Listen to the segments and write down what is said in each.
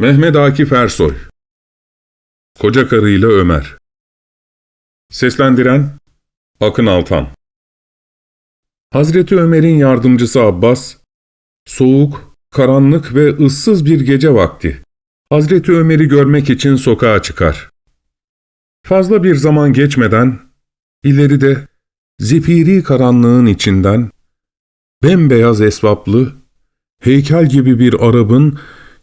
Mehmet Akif Ersoy. Koca karıyla Ömer. Seslendiren Akın Altan. Hazreti Ömer'in yardımcısı Abbas, soğuk, karanlık ve ıssız bir gece vakti, Hazreti Ömer'i görmek için sokağa çıkar. Fazla bir zaman geçmeden, ileride zifiri karanlığın içinden, bembeyaz esvaplı, heykel gibi bir Arap'ın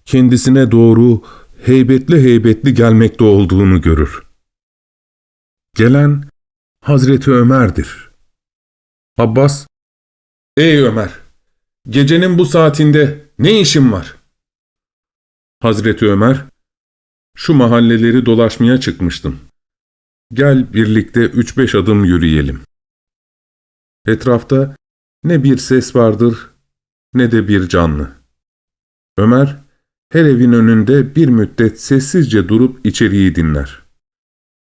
kendisine doğru heybetli heybetli gelmekte olduğunu görür. Gelen Hazreti Ömer'dir. Abbas, ''Ey Ömer, gecenin bu saatinde ne işin var?'' Hazreti Ömer, ''Şu mahalleleri dolaşmaya çıkmıştım. Gel birlikte üç beş adım yürüyelim.'' Etrafta ne bir ses vardır ne de bir canlı. Ömer, her evin önünde bir müddet sessizce durup içeriği dinler.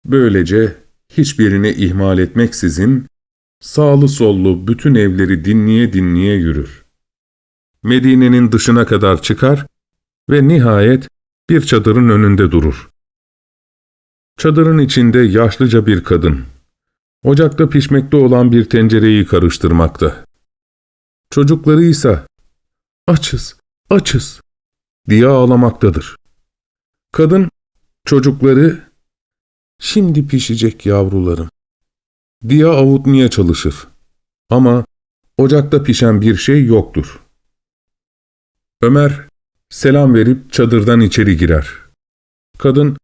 Böylece hiçbirini ihmal etmeksizin sağlı sollu bütün evleri dinleye dinleye yürür. Medine'nin dışına kadar çıkar ve nihayet bir çadırın önünde durur. Çadırın içinde yaşlıca bir kadın, ocakta pişmekte olan bir tencereyi karıştırmakta. Çocukları ise açız, açız diye ağlamaktadır. Kadın, çocukları şimdi pişecek yavrularım diye avutmaya çalışır. Ama ocakta pişen bir şey yoktur. Ömer selam verip çadırdan içeri girer. Kadın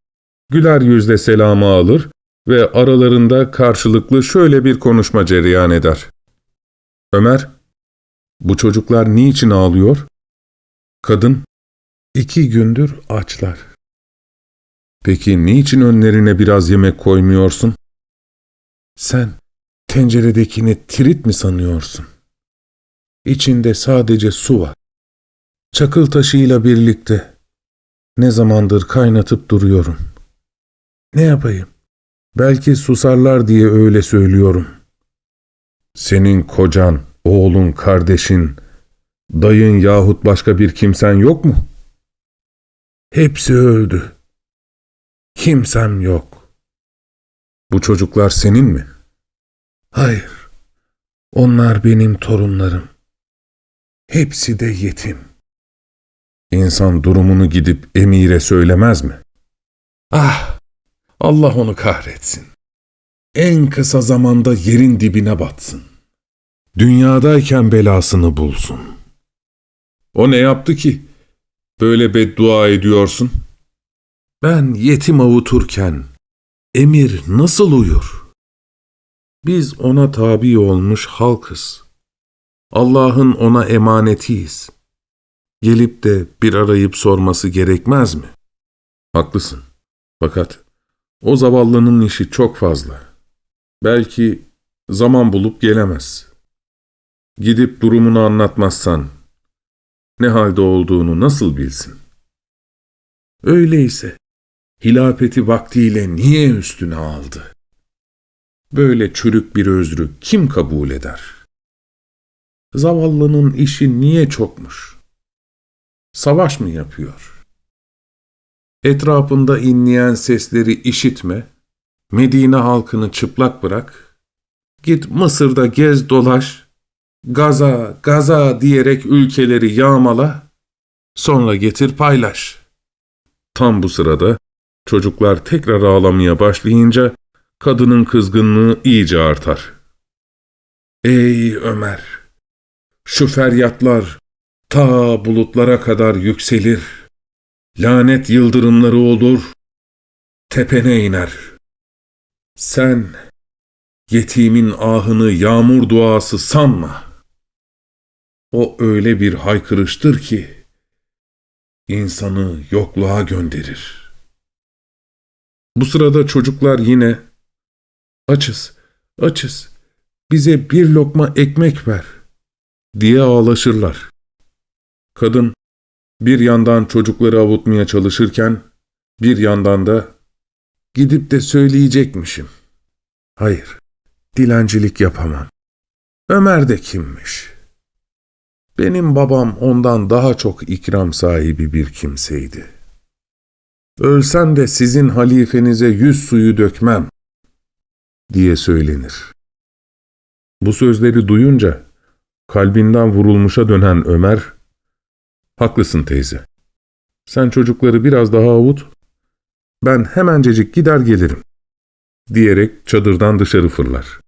güler yüzle selamı alır ve aralarında karşılıklı şöyle bir konuşma cereyan eder. Ömer, bu çocuklar niçin ağlıyor? Kadın, iki gündür açlar. Peki niçin önlerine biraz yemek koymuyorsun? Sen tenceredekini tirit mi sanıyorsun? İçinde sadece su var. Çakıl taşıyla birlikte ne zamandır kaynatıp duruyorum. Ne yapayım? Belki susarlar diye öyle söylüyorum. Senin kocan, oğlun, kardeşin, dayın yahut başka bir kimsen yok mu? Hepsi öldü. Kimsem yok. Bu çocuklar senin mi? Hayır. Onlar benim torunlarım. Hepsi de yetim. İnsan durumunu gidip emire söylemez mi? Ah! Allah onu kahretsin. En kısa zamanda yerin dibine batsın. Dünyadayken belasını bulsun. O ne yaptı ki? Böyle beddua ediyorsun. Ben yetim avuturken emir nasıl uyur? Biz ona tabi olmuş halkız. Allah'ın ona emanetiyiz. Gelip de bir arayıp sorması gerekmez mi? Haklısın. Fakat o zavallının işi çok fazla. Belki zaman bulup gelemez. Gidip durumunu anlatmazsan ne halde olduğunu nasıl bilsin? Öyleyse hilafeti vaktiyle niye üstüne aldı? Böyle çürük bir özrü kim kabul eder? Zavallının işi niye çokmuş? Savaş mı yapıyor? Etrafında inleyen sesleri işitme, Medine halkını çıplak bırak, git Mısır'da gez dolaş, gaza gaza diyerek ülkeleri yağmala, sonra getir paylaş. Tam bu sırada çocuklar tekrar ağlamaya başlayınca kadının kızgınlığı iyice artar. Ey Ömer! Şu feryatlar ta bulutlara kadar yükselir. Lanet yıldırımları olur, tepene iner. Sen yetimin ahını yağmur duası sanma. O öyle bir haykırıştır ki, insanı yokluğa gönderir. Bu sırada çocuklar yine, açız, açız, bize bir lokma ekmek ver, diye ağlaşırlar. Kadın, bir yandan çocukları avutmaya çalışırken, bir yandan da, gidip de söyleyecekmişim. Hayır, dilencilik yapamam. Ömer de kimmiş? Benim babam ondan daha çok ikram sahibi bir kimseydi. ölsem de sizin halifenize yüz suyu dökmem diye söylenir. Bu sözleri duyunca kalbinden vurulmuşa dönen Ömer, ''Haklısın teyze. Sen çocukları biraz daha avut, ben hemencecik gider gelirim.'' diyerek çadırdan dışarı fırlar.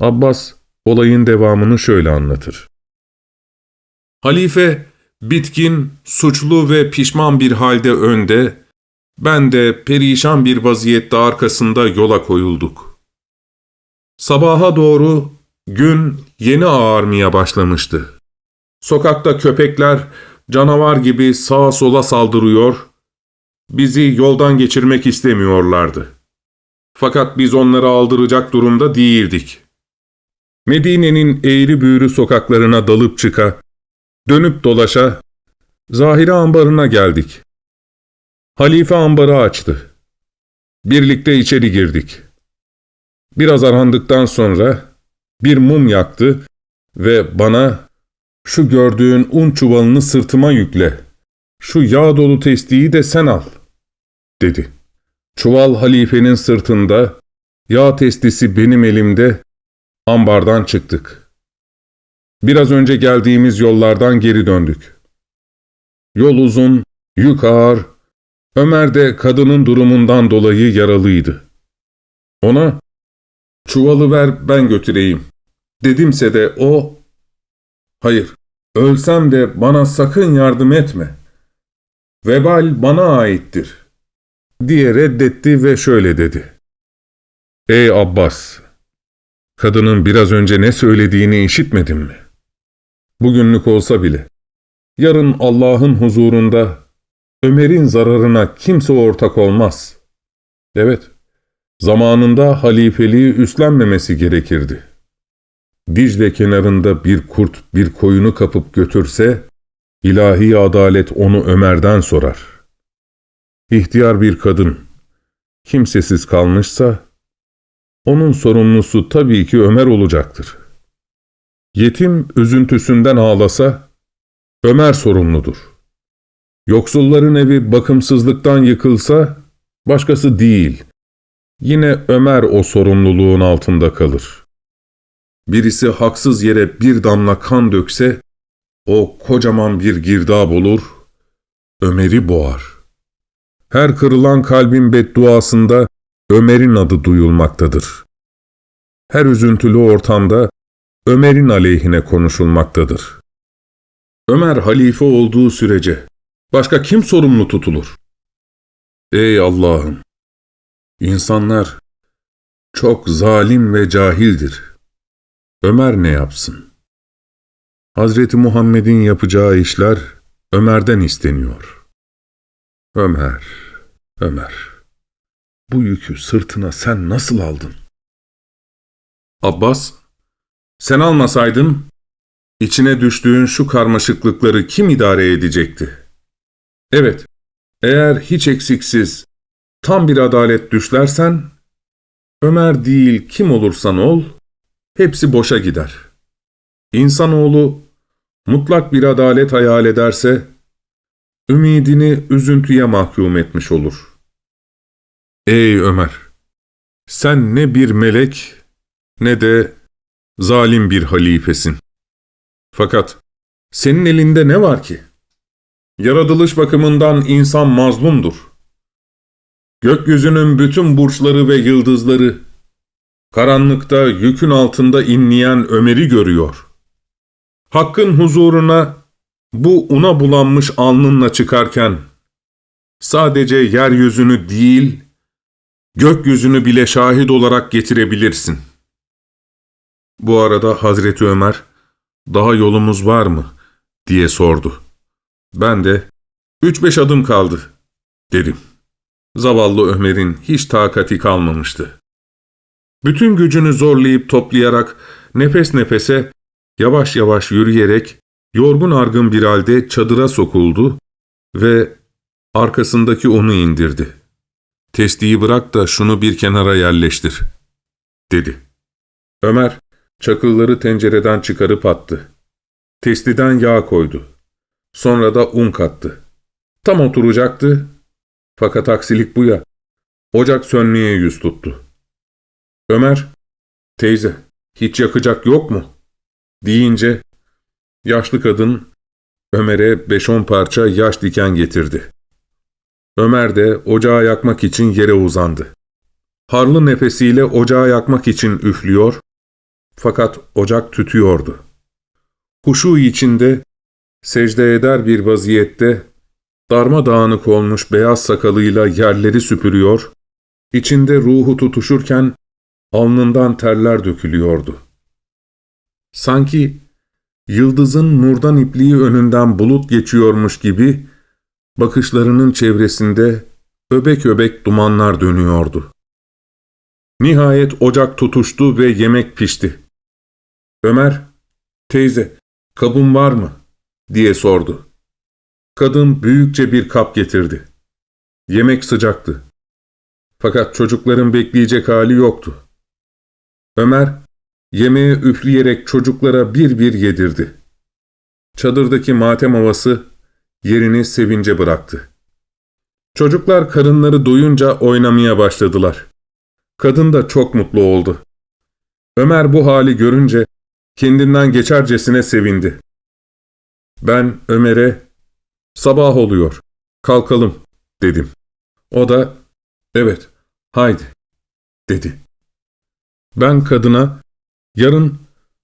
Abbas olayın devamını şöyle anlatır. Halife bitkin, suçlu ve pişman bir halde önde, ben de perişan bir vaziyette arkasında yola koyulduk. Sabaha doğru gün yeni ağarmaya başlamıştı. Sokakta köpekler canavar gibi sağa sola saldırıyor, bizi yoldan geçirmek istemiyorlardı. Fakat biz onları aldıracak durumda değildik. Medine'nin eğri büğrü sokaklarına dalıp çıka, dönüp dolaşa, Zahire ambarına geldik. Halife ambarı açtı. Birlikte içeri girdik. Biraz arandıktan sonra bir mum yaktı ve bana şu gördüğün un çuvalını sırtıma yükle. Şu yağ dolu testiyi de sen al, dedi. Çuval halifenin sırtında, yağ testisi benim elimde, ambardan çıktık. Biraz önce geldiğimiz yollardan geri döndük. Yol uzun, yük ağır, Ömer de kadının durumundan dolayı yaralıydı. Ona, çuvalı ver ben götüreyim, dedimse de o, hayır, ölsem de bana sakın yardım etme. Vebal bana aittir, diye reddetti ve şöyle dedi. Ey Abbas! Kadının biraz önce ne söylediğini işitmedin mi? Bugünlük olsa bile, yarın Allah'ın huzurunda Ömer'in zararına kimse ortak olmaz. Evet, zamanında halifeliği üstlenmemesi gerekirdi. Dicle kenarında bir kurt bir koyunu kapıp götürse, ilahi adalet onu Ömer'den sorar. İhtiyar bir kadın, kimsesiz kalmışsa, onun sorumlusu tabii ki Ömer olacaktır. Yetim üzüntüsünden ağlasa, Ömer sorumludur. Yoksulların evi bakımsızlıktan yıkılsa, başkası değil. Yine Ömer o sorumluluğun altında kalır. Birisi haksız yere bir damla kan dökse, o kocaman bir girdap olur, Ömer'i boğar. Her kırılan kalbin bedduasında Ömer'in adı duyulmaktadır. Her üzüntülü ortamda Ömer'in aleyhine konuşulmaktadır. Ömer halife olduğu sürece başka kim sorumlu tutulur? Ey Allah'ım! İnsanlar çok zalim ve cahildir. Ömer ne yapsın? Hazreti Muhammed'in yapacağı işler Ömer'den isteniyor. Ömer, Ömer, bu yükü sırtına sen nasıl aldın? Abbas, sen almasaydın, içine düştüğün şu karmaşıklıkları kim idare edecekti? Evet, eğer hiç eksiksiz, tam bir adalet düşlersen, Ömer değil kim olursan ol, hepsi boşa gider. İnsanoğlu mutlak bir adalet hayal ederse, ümidini üzüntüye mahkum etmiş olur. Ey Ömer! Sen ne bir melek ne de zalim bir halifesin. Fakat senin elinde ne var ki? Yaratılış bakımından insan mazlumdur. Gökyüzünün bütün burçları ve yıldızları, karanlıkta yükün altında inleyen Ömer'i görüyor. Hakkın huzuruna bu una bulanmış alnınla çıkarken, sadece yeryüzünü değil, gökyüzünü bile şahit olarak getirebilirsin. Bu arada Hazreti Ömer, daha yolumuz var mı? diye sordu. Ben de, üç beş adım kaldı, dedim. Zavallı Ömer'in hiç takati kalmamıştı. Bütün gücünü zorlayıp toplayarak, nefes nefese, yavaş yavaş yürüyerek, yorgun argın bir halde çadıra sokuldu ve arkasındaki onu indirdi. Testiyi bırak da şunu bir kenara yerleştir, dedi. Ömer, çakılları tencereden çıkarıp attı. Testiden yağ koydu. Sonra da un kattı. Tam oturacaktı. Fakat aksilik bu ya. Ocak sönmeye yüz tuttu. Ömer, teyze, hiç yakacak yok mu? Deyince, yaşlı kadın Ömer'e beş on parça yaş diken getirdi. Ömer de ocağı yakmak için yere uzandı. Harlı nefesiyle ocağı yakmak için üflüyor, fakat ocak tütüyordu. Huşu içinde, secde eder bir vaziyette, darmadağınık olmuş beyaz sakalıyla yerleri süpürüyor, içinde ruhu tutuşurken alnından terler dökülüyordu. Sanki yıldızın nurdan ipliği önünden bulut geçiyormuş gibi bakışlarının çevresinde öbek öbek dumanlar dönüyordu. Nihayet ocak tutuştu ve yemek pişti. Ömer, teyze, kabın var mı? diye sordu. Kadın büyükçe bir kap getirdi. Yemek sıcaktı. Fakat çocukların bekleyecek hali yoktu. Ömer, yemeğe üfleyerek çocuklara bir bir yedirdi. Çadırdaki matem havası yerini sevince bıraktı. Çocuklar karınları doyunca oynamaya başladılar. Kadın da çok mutlu oldu. Ömer bu hali görünce kendinden geçercesine sevindi. Ben Ömer'e sabah oluyor, kalkalım dedim. O da evet, haydi dedi. Ben kadına yarın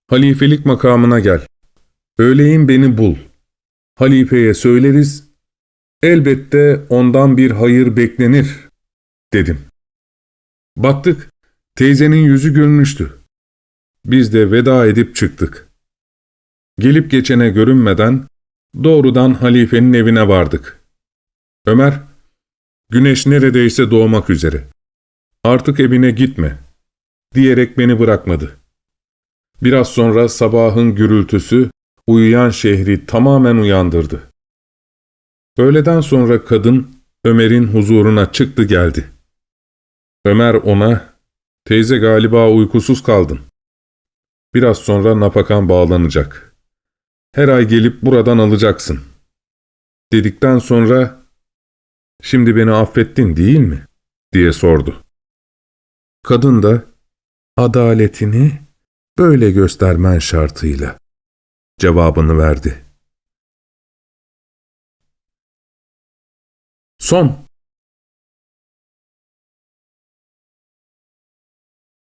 halifelik makamına gel. Öğleyin beni bul. Halifeye söyleriz, elbette ondan bir hayır beklenir dedim. Baktık, teyzenin yüzü gülmüştü. Biz de veda edip çıktık. Gelip geçene görünmeden doğrudan halifenin evine vardık. Ömer, güneş neredeyse doğmak üzere. Artık evine gitme, diyerek beni bırakmadı. Biraz sonra sabahın gürültüsü uyuyan şehri tamamen uyandırdı. Öğleden sonra kadın Ömer'in huzuruna çıktı geldi. Ömer ona, teyze galiba uykusuz kaldın. Biraz sonra napakan bağlanacak. Her ay gelip buradan alacaksın. Dedikten sonra, şimdi beni affettin değil mi? diye sordu. Kadın da, adaletini böyle göstermen şartıyla cevabını verdi. Son